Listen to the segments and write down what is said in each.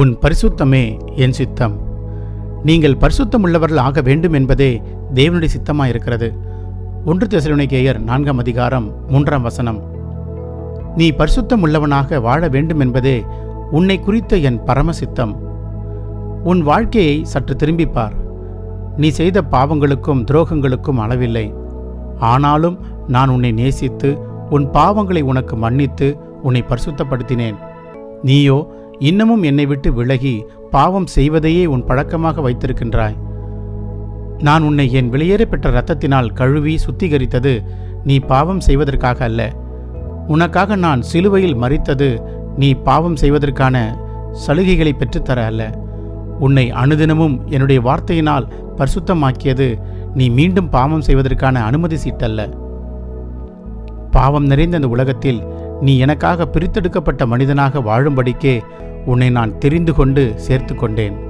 உன் பரிசுத்தமே என் சித்தம். நீங்கள் பரிசுத்தமுள்ளவர்கள் ஆக வேண்டும் என்பதே தேவனுடைய சித்தமாயிருக்கிறது. ஒன்று தெசலோனிக்கேயர் நான்காம் அதிகாரம் மூன்றாம் வசனம். நீ பரிசுத்தம் உள்ளவனாக வாழ வேண்டும் என்பதே உன்னை குறித்த என் பரம சித்தம் உன் வாழ்க்கையை சற்று திரும்பிப்பார். நீ செய்த பாவங்களுக்கும் துரோகங்களுக்கும் அளவில்லை. ஆனாலும் நான் உன்னை நேசித்து உன் பாவங்களை உனக்கு மன்னித்து உன்னை பரிசுத்தப்படுத்தினேன். நீயோ இன்னமும் என்னை விட்டு விலகி பாவம் செய்வதையே உன் பழக்கமாக வைத்திருக்கின்றாய். நான் உன்னை என் வெளியேறப் பெற்ற இரத்தத்தினால் கழுவி சுத்திகரித்தது நீ பாவம் செய்வதற்காக அல்ல. உனக்காக நான் சிலுவையில் மறித்தது நீ பாவம் செய்வதற்கான சலுகைகளை பெற்றுத்தர அல்ல. உன்னை அனுதினமும் என்னுடைய வார்த்தையினால் பரிசுத்தமாக்கியது நீ மீண்டும் பாவம் செய்வதற்கான அனுமதி சீட்டல்ல. பாவம் நிறைந்த இந்த உலகத்தில் நீ எனக்காக பிரித்தெடுக்கப்பட்ட மனிதனாக வாழும்படிக்கே உன்னை நான் தெரிந்து கொண்டு சேர்த்து கொண்டேன்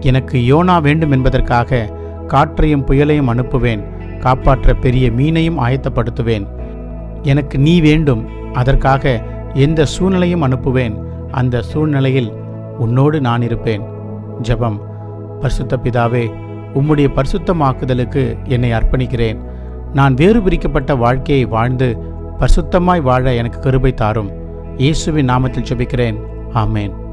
எனக்கு யோனா வேண்டும் என்பதற்காக காற்றையும் புயலையும் அனுப்புவேன். காப்பாற்ற பெரிய மீனையும் ஆயத்தப்படுத்துவேன். எனக்கு நீ வேண்டும். அதற்காக எந்த சூழ்நிலையும் அனுப்புவேன். அந்த சூழ்நிலையில் உன்னோடு நான் இருப்பேன். ஜெபம். பரிசுத்த பிதாவே உம்முடைய பரிசுத்தமாக்குதலுக்கு என்னை அர்ப்பணிக்கிறேன். நான் வேறு பிரிக்கப்பட்ட வாழ்க்கையை வாழ்ந்து பரிசுத்தமாய் வாழ எனக்கு கிருபை தாரும். இயேசுவின் நாமத்தில் ஜெபிக்கிறேன். ஆமேன்.